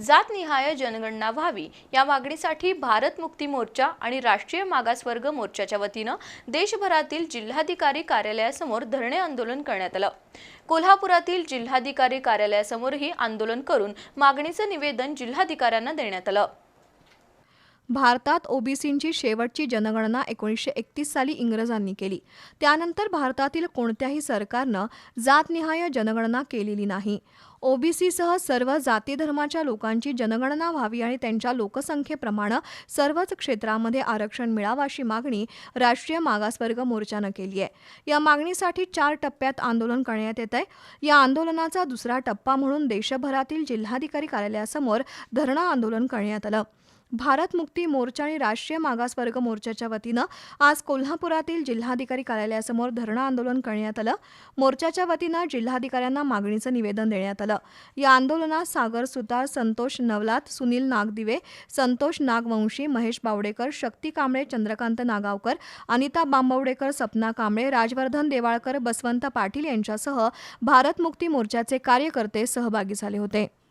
जातनिहाय जनगणना व्हावी. या मागणीसाठी भारत मुक्ती मोर्चा आणि राष्ट्रीय मागासवर्ग मोर्चाच्या वतीनं देशभरातील जिल्हाधिकारी कार्यालयासमोर धरणे आंदोलन करण्यात आलं. कोल्हापुरातील जिल्हाधिकारी कार्यालयासमोरही आंदोलन करून मागणीचं निवेदन जिल्हाधिकाऱ्यांना देण्यात आलं. भारतात ओबीसींची शेवटची जनगणना एकोणीसशे एकतीस साली इंग्रजांनी केली. त्यानंतर भारतातील कोणत्याही सरकारनं जातनिहाय जनगणना केलेली नाही. ओबीसीसह सर्व जाती धर्माच्या लोकांची जनगणना व्हावी आणि त्यांच्या लोकसंख्येप्रमाणे सर्वच क्षेत्रामध्ये आरक्षण मिळावं अशी मागणी राष्ट्रीय मागासवर्ग मोर्चानं केली आहे. या मागणीसाठी चार टप्प्यात आंदोलन करण्यात येत आहे. या आंदोलनाचा दुसरा टप्पा म्हणून देशभरातील जिल्हाधिकारी कार्यालयासमोर धरणं आंदोलन करण्यात आलं. भारत मुक्ती मोर्चा आणि राष्ट्रीय मागासवर्ग मोर्चाच्या वतीनं आज कोल्हापुरातील जिल्हाधिकारी कार्यालयासमोर धरणं आंदोलन करण्यात आलं. मोर्चाच्या वतीनं जिल्हाधिकाऱ्यांना मागणीचं निवेदन देण्यात आलं. या आंदोलनात सागर सुतार संतोष नवलात सुनील नागदिवे संतोष नागवंशी महेश बावडेकर शक्ती कांबळे चंद्रकांत नागावकर अनिता बांबवडेकर सपना कांबळे राजवर्धन देवाळकर बसवंत पाटील यांच्यासह भारत मुक्ती मोर्चाचे कार्यकर्ते सहभागी झाले होते.